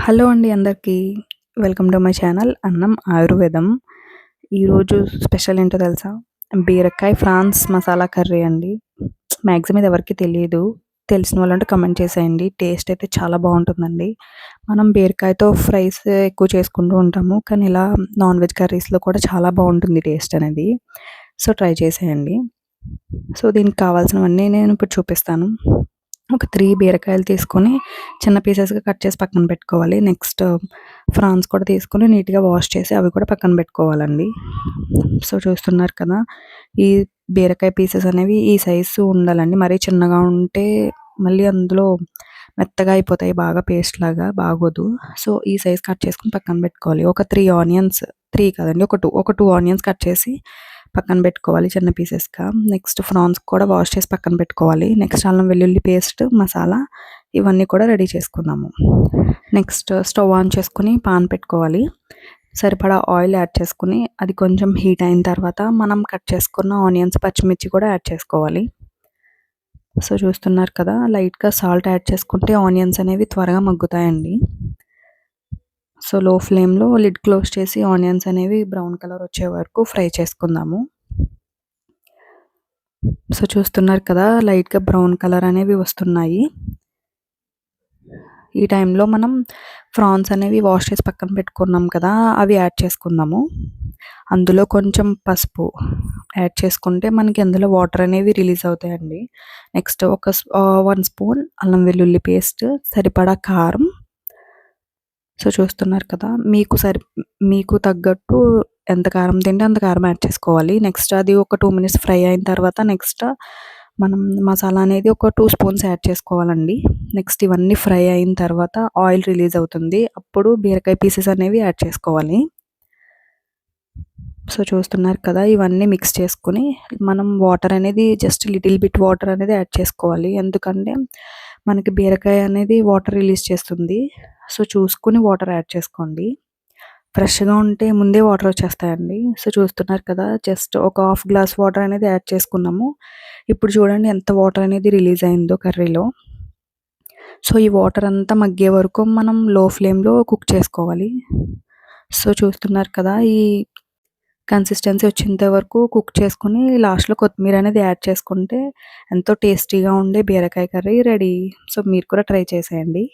Hello అండి అందరికీ. Welcome to my channel అన్నం ఆయుర్వేదం. ఈరోజు స్పెషల్ ఏంటో తెలుసా? బీరకాయ ఫ్రాన్స్ మసాలా కర్రీ అండి. మ్యాక్సిమం ఇది ఎవరికి తెలియదు. తెలిసిన వాళ్ళంటే కమెంట్ చేసేయండి. టేస్ట్ అయితే చాలా బాగుంటుందండి. మనం బీరకాయతో ఫ్రైస్ ఎక్కువ చేసుకుంటూ ఉంటాము. కానీ ఇలా నాన్ వెజ్ కర్రీస్లో కూడా చాలా బాగుంటుంది టేస్ట్ అనేది. సో ట్రై చేసేయండి. సో దీనికి కావాల్సినవన్నీ నేను ఇప్పుడు చూపిస్తాను. ఒక త్రీ బీరకాయలు తీసుకొని చిన్న పీసెస్గా కట్ చేసి పక్కన పెట్టుకోవాలి. నెక్స్ట్ ఫ్రాన్స్ కూడా తీసుకొని నీట్గా వాష్ చేసి అవి కూడా పక్కన పెట్టుకోవాలండి. సో చూస్తున్నారు కదా ఈ బీరకాయ పీసెస్ అనేవి ఈ సైజు ఉండాలండి. మరీ చిన్నగా ఉంటే మళ్ళీ అందులో మెత్తగా అయిపోతాయి బాగా పేస్ట్ లాగా బాగోదు. సో ఈ సైజ్ కట్ చేసుకుని పక్కన పెట్టుకోవాలి. ఒక త్రీ ఆనియన్స్ త్రీ కదండి ఒక టూ ఒక టూ ఆనియన్స్ కట్ చేసి పక్కన పెట్టుకోవాలి చిన్న పీసెస్గా నెక్స్ట్ ఫ్రాన్స్ కూడా వాష్ చేసి పక్కన పెట్టుకోవాలి. నెక్స్ట్ అల్లం వెల్లుల్లి పేస్ట్ మసాలా ఇవన్నీ కూడా రెడీ చేసుకుందాము. నెక్స్ట్ స్టవ్ ఆన్ చేసుకుని పాన్ పెట్టుకోవాలి. సరిపడా ఆయిల్ యాడ్ చేసుకుని అది కొంచెం హీట్ అయిన తర్వాత మనం కట్ చేసుకున్న ఆనియన్స్ పచ్చిమిర్చి కూడా యాడ్ చేసుకోవాలి. సో చూస్తున్నారు కదా లైట్గా సాల్ట్ యాడ్ చేసుకుంటే ఆనియన్స్ అనేవి త్వరగా మగ్గుతాయండి. సో లో ఫ్లేమ్లో లిడ్ క్లోజ్ చేసి ఆనియన్స్ అనేవి బ్రౌన్ కలర్ వచ్చే వరకు ఫ్రై చేసుకుందాము. సో చూస్తున్నారు కదా లైట్గా బ్రౌన్ కలర్ అనేవి వస్తున్నాయి. ఈ టైంలో మనం ఫ్రాన్స్ అనేవి వాష్ చేసి పక్కన పెట్టుకున్నాం కదా అవి యాడ్ చేసుకుందాము. అందులో కొంచెం పసుపు యాడ్ చేసుకుంటే మనకి అందులో వాటర్ అనేవి రిలీజ్ అవుతాయండి. నెక్స్ట్ ఒక వన్ స్పూన్ అల్లం వెల్లుల్లి పేస్ట్ సరిపడా కారం సో చూస్తున్నారు కదా మీకు సరి మీకు తగ్గట్టు ఎంత కారం తింటే అంత కారం యాడ్ చేసుకోవాలి. నెక్స్ట్ అది ఒక టూ మినిట్స్ ఫ్రై అయిన తర్వాత నెక్స్ట్ మనం మసాలా అనేది ఒక టూ స్పూన్స్ యాడ్ చేసుకోవాలండి. నెక్స్ట్ ఇవన్నీ ఫ్రై అయిన తర్వాత ఆయిల్ రిలీజ్ అవుతుంది. అప్పుడు బీరకాయ పీసెస్ అనేవి యాడ్ చేసుకోవాలి. సో చూస్తున్నారు కదా ఇవన్నీ మిక్స్ చేసుకుని మనం వాటర్ అనేది జస్ట్ లిటిల్ బిట్ వాటర్ అనేది యాడ్ చేసుకోవాలి. ఎందుకంటే మనకి బీరకాయ అనేది వాటర్ రిలీజ్ చేస్తుంది. సో చూసుకుని వాటర్ యాడ్ చేసుకోండి. ఫ్రెష్గా ఉంటే ముందే వాటర్ వచ్చేస్తాయండి. సో చూస్తున్నారు కదా జస్ట్ ఒక హాఫ్ గ్లాస్ వాటర్ అనేది యాడ్ చేసుకున్నాము. ఇప్పుడు చూడండి ఎంత వాటర్ అనేది రిలీజ్ అయిందో కర్రీలో. సో ఈ వాటర్ అంతా మగ్గే వరకు మనం లో ఫ్లేమ్లో కుక్ చేసుకోవాలి. సో చూస్తున్నారు కదా ఈ కన్సిస్టెన్సీ వచ్చేంత వరకు కుక్ చేసుకుని లాస్ట్లో కొత్తిమీర అనేది యాడ్ చేసుకుంటే ఎంతో టేస్టీగా ఉండే బీరకాయ కర్రీ రెడీ సో మీరు కూడా ట్రై చేసేయండి.